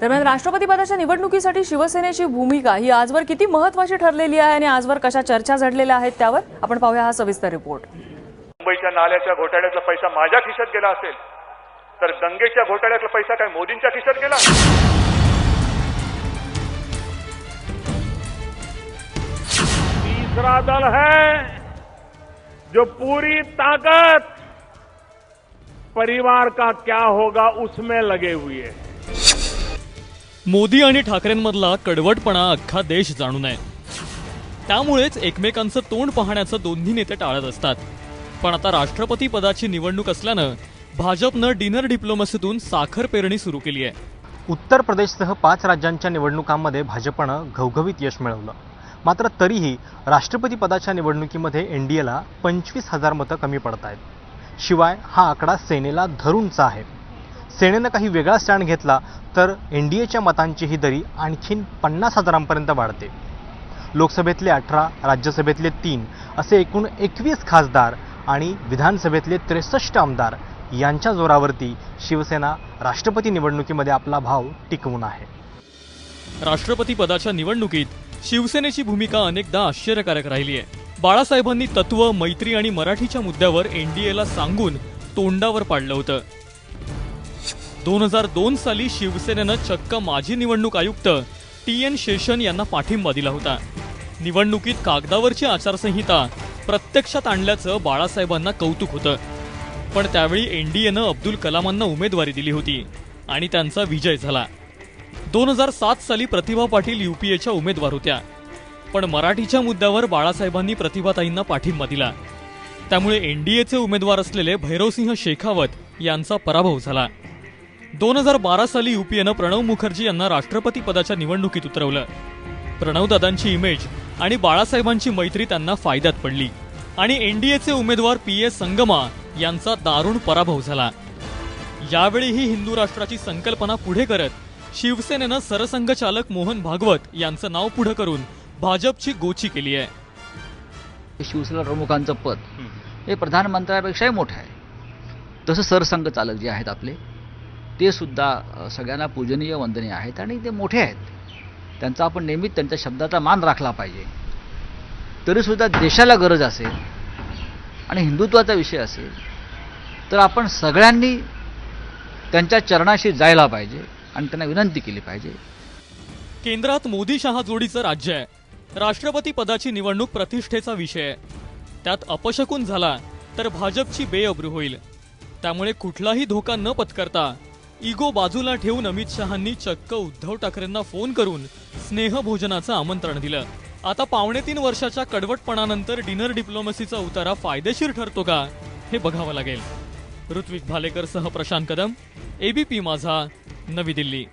दरम्यान राष्ट्रपती पदाच्या निवडणुकीसाठी शिवसेनेची भूमिका ही आजवर किती महत्वाची ठरलेली आहे आणि आजवर कशा चर्चा झडलेल्या आहेत त्यावर आपण पाहूया हा सविस्तर रिपोर्ट. मुंबईच्या नाल्याच्या घोटाळ्याचा पैसा माझ्या खिशात गेला असेल तर घोटाळ्यातला पैसा काय मोदींच्या खिशात गेला? तीसरा दल है जो पूरी ताकत परिवार का क्या होगा उसमें लगे हुए हैं। मोदी आणि ठाकरेंमधला कडवटपणा अख्खा देश जाणून आहे. त्यामुळेच एकमेकांचं तोंड पाहण्याचं दोन्ही नेते टाळत असतात. पण आता राष्ट्रपती पदाची निवडणूक असल्यानं भाजपनं डिनर डिप्लोमसीतून साखर पेरणी सुरू केली आहे. उत्तर प्रदेशसह पाच राज्यांच्या निवडणुकांमध्ये भाजपनं घवघवीत यश मिळवलं. मात्र तरीही राष्ट्रपती पदाच्या निवडणुकीमध्ये एन डी एला पंचवीस हजार मतं कमी पडत आहेत शिवाय हा आकडा सेनेला धरूनचा आहे. सेनेनं काही वेगळा स्टँड घेतला तर एन डी एच्या मतांची ही दरी आणखीन पन्नास हजारांपर्यंत वाढते. लोकसभेतले अठरा राज्यसभेतले तीन असे एकूण एकवीस खासदार आणि विधानसभेतले त्रेसष्ट आमदार यांच्या जोरावरती शिवसेना राष्ट्रपती निवडणुकीमध्ये आपला भाव टिकवून आहे. राष्ट्रपती पदाच्या निवडणुकीत शिवसेनेची भूमिका अनेकदा आश्चर्यकारक राहिली आहे. बाळासाहेबांनी तत्व मैत्री आणि मराठीच्या मुद्द्यावर एनडीएला सांगून तोंडावर पाडलं होतं. दोन हजार दोन साली शिवसेनेनं चक्क माजी निवडणूक आयुक्त टी एन शेषन यांना पाठिंबा दिला होता. निवडणुकीत कागदावरची आचारसंहिता प्रत्यक्षात आणल्याचं बाळासाहेबांना कौतुक होतं. पण त्यावेळी एनडीएनं अब्दुल कलामांना उमेदवारी दिली होती आणि त्यांचा विजय झाला. दोन हजार सात साली प्रतिभा पाटील युपीएच्या उमेदवार होत्या. पण मराठीच्या मुद्द्यावर बाळासाहेबांनी प्रतिभाताईंना पाठिंबा दिला. त्यामुळे एनडीएचे उमेदवार असलेले भैरवसिंह शेखावत यांचा पराभव झाला. दोन हजार बारा साली युपीएनं प्रणव मुखर्जी यांना राष्ट्रपती पदाच्या निवडणुकीत उतरवलं. प्रणवदादांची इमेज आणि बाळासाहेबांची मैत्री त्यांना फायद्यात पडली. आणि एनडीएचे उमेदवार पी एस संगमा यांचा दारुण पराभव झाला. यावेळीही हिंदू राष्ट्राची संकल्पना पुढे करत शिवसेनेनं सरसंघचालक मोहन भागवत यांचं नाव पुढे करून भाजपची गोची केली आहे. शिवसेना प्रमुखांचं पद हे प्रधानमंत्र्यापेक्षाही मोठं आहे. तसं सरसंघ चालक जे आहेत आपले ते सुद्धा सगळ्यांना पूजनीय वंदनीय आहेत आणि ते मोठे आहेत. त्यांचा आपण नेहमीच त्यांच्या शब्दाचा मान राखला पाहिजे. तरीसुद्धा देशाला गरज असेल आणि हिंदुत्वाचा विषय असेल तर आपण सगळ्यांनी त्यांच्या चरणाशी जायला पाहिजे आणि त्यांना विनंती केली पाहिजे. केंद्रात मोदी शहा जोडीचं राज्य आहे. राष्ट्रपती पदाची निवडणूक प्रतिष्ठेचा विषय आहे. त्यात अपशकून झाला तर भाजपची बेअब्रू होईल. त्यामुळे कुठलाही धोका न पत्करता इगो बाजूला ठेवून अमित शहांनी चक्क उद्धव ठाकरेंना फोन करून स्नेहभोजनाचं आमंत्रण दिलं. आता पावणे तीन वर्षाच्या कडवटपणानंतर डिनर डिप्लोमसीचा उतारा फायदेशीर ठरतो का हे बघावं लागेल. ऋत्विक भालेकर सह प्रशांत कदम एबीपी माझा नवी दिल्ली.